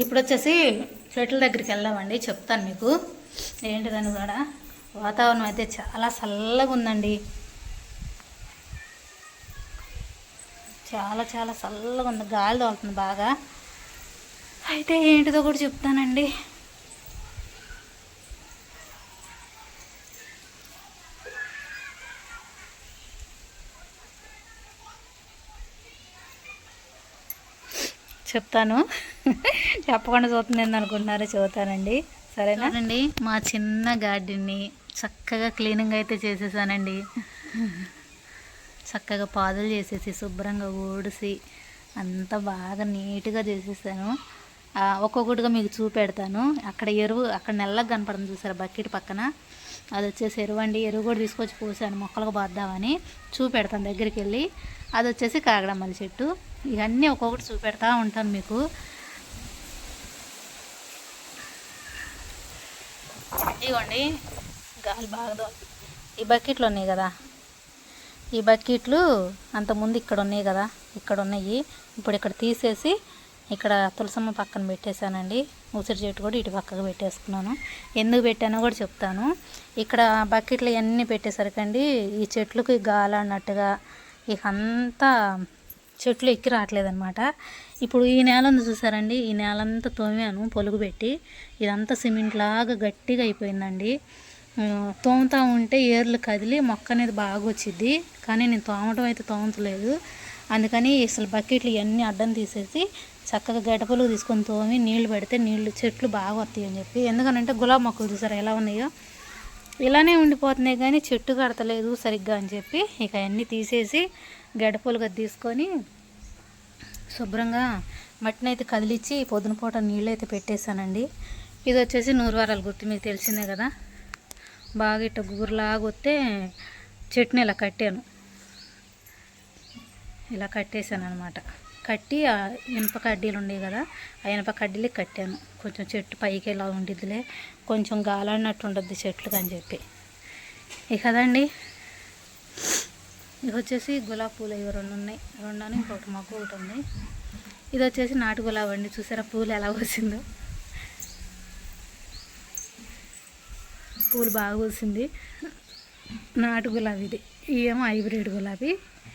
ఇప్పుడు వచ్చేసి చెట్ల దగ్గరికి వెళ్దామండి చెప్తాను మీకు. ఏంటిదని కూడా వాతావరణం అయితే చాలా చల్లగా ఉందండి చాలా చాలా చల్లగా ఉంది గాలి తోలుతుంది బాగా. అయితే ఏంటిదో కూడా చెప్తానండి. చెప్తాను. చెప్పకుండా చూస్తుంది అనుకుంటున్నారో చెబుతానండి. సరేనా? అండి మా చిన్న గార్డెన్ని చక్కగా క్లీనింగ్ అయితే చేసేసానండి. చక్కగా పాదులు చేసేసి శుభ్రంగా ఊడిసి అంతా బాగా నీట్గా చేసేసాను. ఒక్కొక్కటిగా మీకు చూపెడతాను. అక్కడ ఎరువు అక్కడ నల్లగా కనపడుతుంది చూసారు బకెట్ పక్కన? అది వచ్చేసి ఎరువు అండి. ఎరువు కూడా తీసుకొచ్చి పోసాను మొక్కలకు బాద్దామని చూపెడతాను దగ్గరికి వెళ్ళి. అది వచ్చేసి కాగడమల్లి చెట్టు. ఇవన్నీ ఒక్కొక్కటి చూపెడతా ఉంటాను మీకు. ఇదిగోండి గాలి బాగా దో- ఈ బకెట్లు ఉన్నాయి కదా. ఈ బకెట్లు అంతకుముందు ఇక్కడ ఉన్నాయి కదా ఇక్కడ ఉన్నాయి. ఇప్పుడు ఇక్కడ తీసేసి ఇక్కడ తులసమ్మ పక్కన పెట్టేశానండి. ఉసిరి చెట్టు కూడా ఇటు పక్కకు పెట్టేసుకున్నాను. ఎందుకు పెట్టానో కూడా చెప్తాను. ఇక్కడ బకెట్లు ఇవన్నీ పెట్టేసరికండి ఈ చెట్లకు గాలి అన్నట్టుగా ఇక అంతా చెట్లు ఎక్కి రావట్లేదన్నమాట. ఇప్పుడు ఈ నేల ఉంది చూసారండి ఈ నేలంతా తోమాను పొలుగు పెట్టి. ఇదంతా సిమెంట్ లాగా గట్టిగా అయిపోయిందండి. తోముతా ఉంటే ఏర్లు కదిలి మొక్క అనేది బాగా వచ్చింది కానీ నేను తోమటం అయితే తోమతలేదు అందుకని అసలు బకెట్లు ఇవన్నీ అడ్డం తీసేసి చక్కగా గడపలు తీసుకొని తోమి నీళ్ళు పెడితే నీళ్ళు చెట్లు బాగా వస్తాయి అని చెప్పి. ఎందుకనంటే గులాబీ మొక్కలు చూసారా ఎలా ఉన్నాయో? ఇలానే ఉండిపోతున్నాయి కానీ చెట్టు కడతలేదు సరిగ్గా అని చెప్పి ఇక అన్నీ తీసేసి గడపలుగా తీసుకొని శుభ్రంగా మట్టిని అయితే కదిలిచ్చి పొద్దున పూట నీళ్ళు అయితే పెట్టేశానండి. ఇది వచ్చేసి నూరువారాల గుర్తు మీకు తెలిసిందే కదా. బాగా ఇట్ట గుర్రలాగా వస్తే చెట్టుని ఇలా కట్టాను. ఇలా కట్టేశాను అనమాట కట్టి ఆ ఇనుప కడ్డీలు ఉండేవి కదా ఆ ఇనుప కడ్డీలు కట్టాను. కొంచెం చెట్టు పైకి ఇలా ఉండిద్దిలే కొంచెం గాలన్నట్టు ఉండద్ది చెట్లు అని చెప్పి. ఇక కదండి ఇది వచ్చేసి గులాబీ పూలు ఇవి రెండు ఉన్నాయి. రెండు అని ఇంకొకటి మాకు ఒకటి ఉంది. ఇది వచ్చేసి నాటు గులాబీ అండి. చూసారా పూలు ఎలా వచ్చిందో పూలు బాగా పూసింది. నాటు గులాబీ ఇది. ఏమో హైబ్రిడ్ గులాబీ.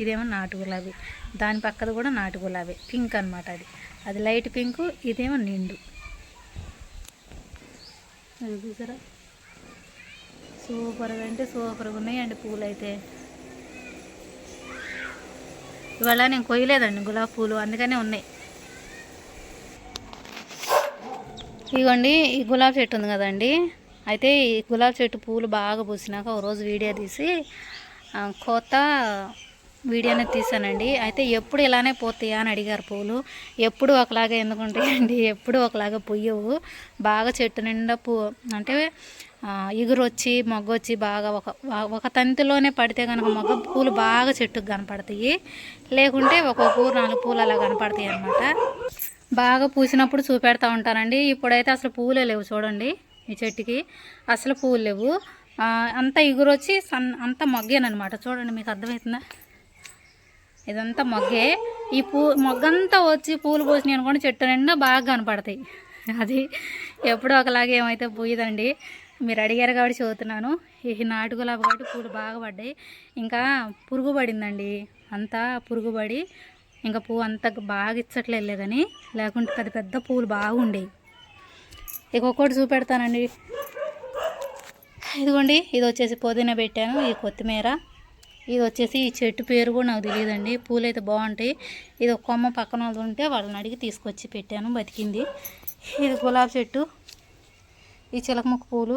ఇదేమో నాటు గులాబీ. దాని పక్కది కూడా నాటు గులాబీ. పింక్ అన్నమాట అది. అది లైట్ పింక్ ఇదేమో నిండు. అది చూసారా? సూపర్గా అంటే సూపర్గా ఉన్నాయండి పూలు అయితే ఇవాళ నేను కొయ్యలేదండి గులాబీ పూలు అందుకనే ఉన్నాయి. ఇగోండి ఈ గులాబీ చెట్టు ఉంది కదండి. అయితే ఈ గులాబీ చెట్టు పూలు బాగా పూసినాక ఒక రోజు వీడియో తీసి కోత వీడియోనే తీసానండి. అయితే ఎప్పుడు ఇలానే పోతాయా అని అడిగారు పూలు. ఎప్పుడు ఒకలాగా ఎందుకు ఉంటాయండి ఎప్పుడు ఒకలాగా పొయ్యవు బాగా చెట్టు నిండా పూ అంటే ఆ, ఇగురు వచ్చి మొగ్గ వచ్చి బాగా ఒక ఒక తంతిలోనే పడితే కనుక మొగ్గ పూలు బాగా చెట్టుకు కనపడతాయి. లేకుంటే ఒక్కొక్క పూలు నాలుగు పూలు అలా కనపడతాయి అనమాట బాగా పూసినప్పుడు చూపెడతా ఉంటానండి. ఇప్పుడైతే అసలు పూలే లేవు చూడండి ఈ చెట్టుకి. అసలు పూలు లేవు. అంత అంతా ఇగురు వచ్చి సన్ అంత మొగ్గేనమాట చూడండి మీకు అర్థమవుతుందా? ఇదంతా మొగ్గే. ఈ పూ మొగ్గంతా వచ్చి పూలు పోసినాయి అనుకోండి చెట్టు నిండా బాగా కనపడతాయి. అది ఎప్పుడో ఒకలాగే ఏమైతే పూయదండి. మీరు అడిగారు కాబట్టి చదువుతున్నాను ఈ నాటు గులాబీ కాబట్టి పూలు బాగా పడ్డాయి. ఇంకా పురుగు పడిందండి. అంతా పురుగు పడి ఇంకా పువ్వు అంత బాగా ఇచ్చట్లేదు కానీ లేకుంటే పెద్ద పెద్ద పూలు బాగుండేవి ఇక ఒక్కొక్కటి చూపెడతానండి. ఇదిగోండి ఇది వచ్చేసి పుదీనా పెట్టాను ఈ కొత్తిమీర. ఇది వచ్చేసి ఈ చెట్టు పేరు కూడా నాకు తెలియదండి. పూలు అయితే బాగుంటాయి. ఇది ఒక కొమ్మ పక్కన వాళ్ళు ఉంటే వాళ్ళని అడిగి తీసుకొచ్చి పెట్టాను బతికింది. ఇది గులాబీ చెట్టు. ఈ చిలకముక్క పూలు.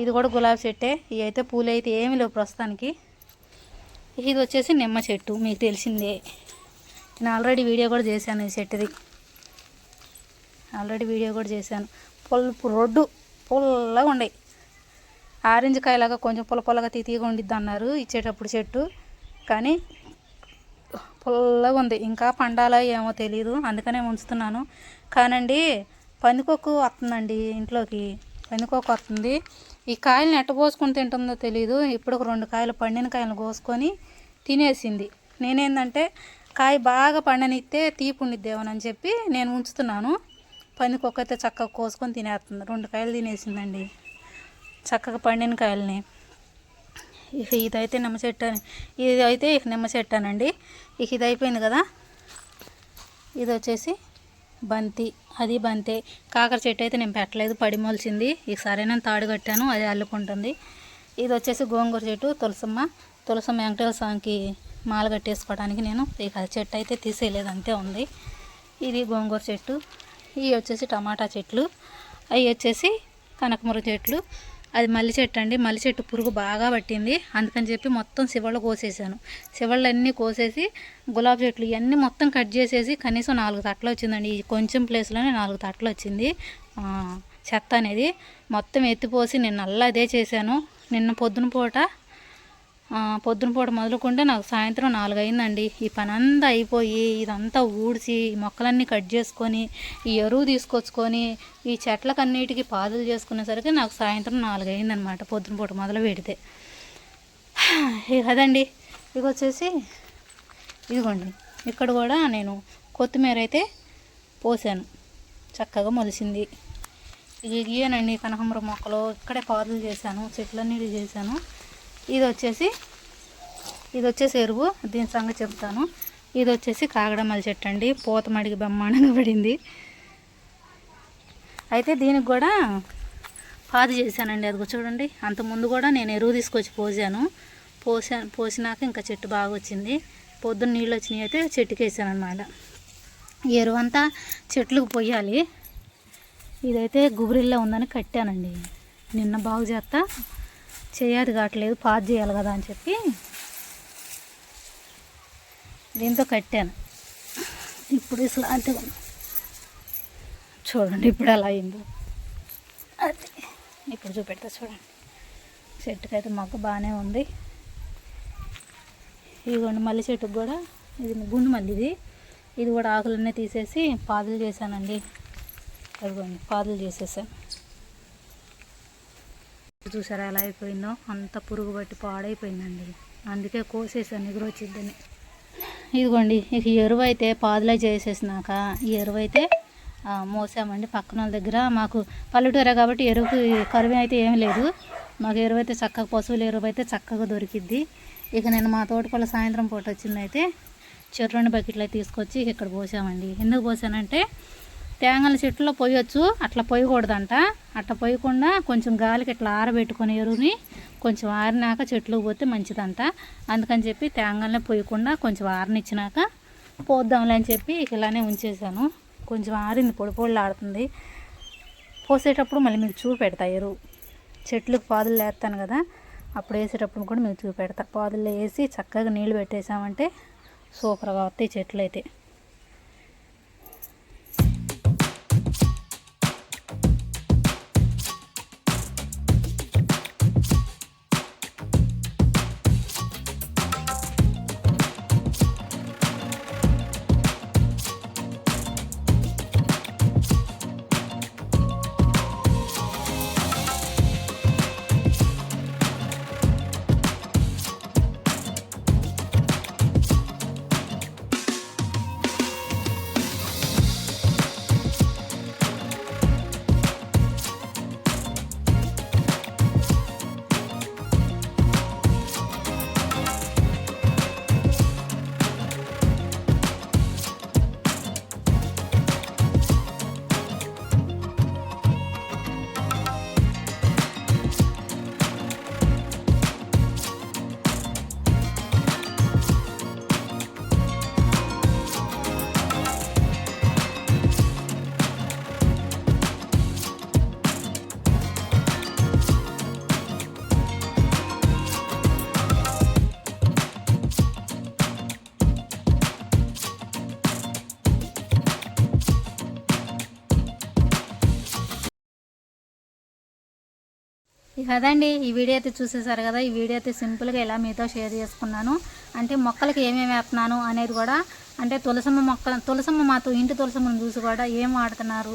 ఇది కూడా గులాబీ చెట్టే. ఇవి అయితే పూలు అయితే ఏమీ లేవు ప్రస్తుతానికి. ఇది వచ్చేసి నిమ్మ చెట్టు. మీకు తెలిసిందే. నేను ఆల్రెడీ వీడియో కూడా చేశాను ఈ చెట్టుది. ఆల్రెడీ వీడియో కూడా చేశాను. పులుపు రొడ్డు పుల్లగా ఉండయి ఆరెంజ్ కాయలాగా కొంచెం పుల్ల పుల్లగా తీతీగా ఉండిద్ది అన్నారు ఇచ్చేటప్పుడు చెట్టు. కానీ పుల్లగా ఉంది ఇంకా పండాలా ఏమో తెలియదు అందుకనే ఉంచుతున్నాను. కానండి పందికొక్కు వస్తుందండి ఇంట్లోకి. పందికొక్కు వస్తుంది. ఈ కాయలను ఎట్ట పోసుకొని తింటుందో తెలియదు ఇప్పుడు ఒక రెండు కాయలు పండిన కాయలు కోసుకొని తినేసింది. నేనేందంటే కాయ బాగా పండనిస్తే తీపి ఉండిద్దేమోనని చెప్పి నేను ఉంచుతున్నాను. పందికొక్క అయితే చక్కగా కోసుకొని తినేస్తుంది. రెండు కాయలు తినేసిందండి. చక్కగా పండిన కాయలని. ఇక ఇదైతే నిమ్మ చెట్టు అని. ఇది అయితే ఇక నిమ్మ చెట్టు అనండి. ఇక ఇది అయిపోయింది కదా. ఇది వచ్చేసి బంతి. అది బంతే. కాకర చెట్టు అయితే నేను పెట్టలేదు. పడి మొలిచింది. ఇక సరైన తాడు కట్టాను. అది అల్లుకుంటుంది. ఇది వచ్చేసి గోంగూర చెట్టు. తులసమ్మ. తులసమ్మ వెంకటేశ్వర స్వామికి మాల కట్టేసుకోవడానికి నేను ఇక చెట్టు అయితే తీసేయలేదు. అంతే ఉంది. ఇది గోంగూర చెట్టు. ఇవి వచ్చేసి టమాటా చెట్లు. అవి వచ్చేసి కనకమర చెట్లు. అది మల్లి చెట్టు అండి. మల్లి చెట్టు పురుగు బాగా పట్టింది. అందుకని చెప్పి మొత్తం శివళ్ళు కోసేసాను. శివళ్ళు అన్నీ కోసేసి గులాబీ చెట్లు ఇవన్నీ మొత్తం కట్ చేసేసి కనీసం నాలుగు తట్టలు వచ్చిందండి. ఈ కొంచెం ప్లేస్లోనే నాలుగు తట్టలు వచ్చింది. చెత్త అనేది మొత్తం ఎత్తిపోసి నిన్న అలా అదే చేశాను. నిన్న పొద్దున పూట పొద్దున పూట మొదలుకుంటే నాకు సాయంత్రం నాలుగు అయిందండి ఈ పని అంతా అయిపోయి ఇదంతా ఊడ్చి ఈ మొక్కలన్నీ కట్ చేసుకొని ఈ ఎరువు తీసుకొచ్చుకొని ఈ చెట్లకన్నిటికీ పాదులు చేసుకునేసరికి నాకు సాయంత్రం నాలుగు అయిందనమాట పొద్దున పూట మొదలు పెడితే. ఇక అదండి. ఇక వచ్చేసి ఇదిగోండి. ఇక్కడ కూడా నేను కొత్తిమీర అయితే పోసాను. చక్కగా మొలిసింది. ఇది ఇయ్యనండి కనకాంబరం మొక్కలు. ఇక్కడే పాదులు చేశాను. చెట్లన్నీ చేశాను. ఇది వచ్చేసి ఇది వచ్చేసి ఎరువు. దీని సంగతి చెప్తాను. ఇది వచ్చేసి కాగడమల్లి చెట్టు అండి. పూత మడికి బ్రహ్మాండంగా పడింది. అయితే దీనికి కూడా పాదు చేశానండి. అది చూడండి. అంత ముందు కూడా నేను ఎరువు తీసుకొచ్చి పోసాను. పోసా పోసినాక ఇంకా చెట్టు బాగా వచ్చింది. పొద్దున్న నీళ్ళు వచ్చినాయి అయితే చెట్టుకి వేసాను అనమాట ఈ ఎరువు అంతా చెట్లకు పోయాలి. ఇదైతే గుబురిల్లా ఉందని కట్టానండి. నిన్న బాగు చేస్తా చేయాది కావట్లేదు పాజ్ చేయాలి కదా అని చెప్పి దీంతో కట్టాను. ఇప్పుడు ఇట్లాంటిగా చూడండి ఇప్పుడు ఎలా అయిందో. అది ఇప్పుడు చూపెడతా చూడండి. చెట్టుకైతే మొక్క బాగానే ఉంది. ఇదిగోండి మల్లి చెట్టుకు కూడా ఇది గుండు మల్లిది ఇది. కూడా ఆకులన్నీ తీసేసి పాదులు చేశానండి. అదిగోండి పాదులు చేసేసాను. చూసారా ఎలా అయిపోయిందో? అంత పురుగు పట్టి పాడైపోయిందండి. అందుకే కోసేసాను ఎగురు వచ్చిద్దని. ఇదిగోండి ఇక ఎరువు అయితే పాదులే చేసేసినాక ఈ ఎరువు అయితే మోసామండి పక్కన వాళ్ళ దగ్గర. మాకు పల్లెటూరే కాబట్టి ఎరువుకి కరువు అయితే ఏమీ లేదు. మాకు ఎరువు అయితే చక్కగా పశువుల ఎరువు అయితే చక్కగా దొరికిద్ది. ఇక నేను మా తోటపల్ల సాయంత్రం పూట వచ్చిందైతే అయితే బకెట్లు అయితే తీసుకొచ్చి ఇక్కడ పోసామండి. ఎందుకు పోసానంటే తేంగల చెట్టులో పోయొచ్చు. అట్లా పోయకూడదంట. అట్లా పోయకుండా కొంచెం గాలికి ఇట్లా ఆరబెట్టుకొని ఎరువుని కొంచెం ఆరినాక చెట్లు పోతే మంచిదంట. అందుకని చెప్పి తేంగల్నే పోయకుండా కొంచెం ఆరనిచ్చినాక పోద్దాంలే అని చెప్పి ఇలానే ఉంచేసాను కొంచెం ఆరింది పొడి పొడిలు ఆడుతుంది. పోసేటప్పుడు మళ్ళీ మీకు చూపెడతా ఎరువు. చెట్లకు పాదులు వేస్తాను కదా అప్పుడు వేసేటప్పుడు కూడా మీకు చూపెడతా. పాదుల్లో వేసి చక్కగా నీళ్ళు పెట్టేసామంటే సూపర్గా వస్తాయి చెట్లు అయితే ఇక అదండి ఈ వీడియో అయితే చూసేసారు కదా ఈ వీడియో అయితే సింపుల్గా ఎలా మీతో షేర్ చేసుకున్నాను. అంటే మొక్కలకి ఏమేమి వేస్తున్నాను అనేది కూడా అంటే తులసమ్మ మొక్క తులసమ్మ మాతో ఇంటి తులసమ్మను చూసి కూడా ఏం వాడుతున్నారు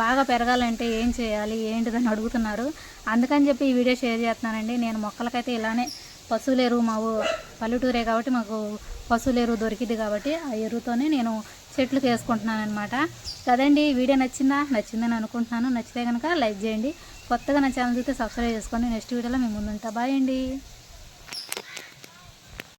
బాగా పెరగాలంటే ఏం చేయాలి ఏంటిదని అడుగుతున్నారు. అందుకని చెప్పి ఈ వీడియో షేర్ చేస్తున్నానండి. నేను మొక్కలకైతే ఇలానే పశువుల ఎరువు మా పల్లెటూరే కాబట్టి మాకు పశువుల ఎరువు దొరికింది కాబట్టి ఆ ఎరువుతోనే నేను చెట్లకు వేసుకుంటున్నాను అనమాట కదండి వీడియో నచ్చిందా? నచ్చిందని అనుకుంటున్నాను. నచ్చితే కనుక లైక్ చేయండి. కొత్తగా నా ఛానల్ చూస్తే సబ్స్క్రైబ్ చేసుకోండి నెక్స్ట్ వీడియోలో మేము ముందుంటా. బాయ్ అండి.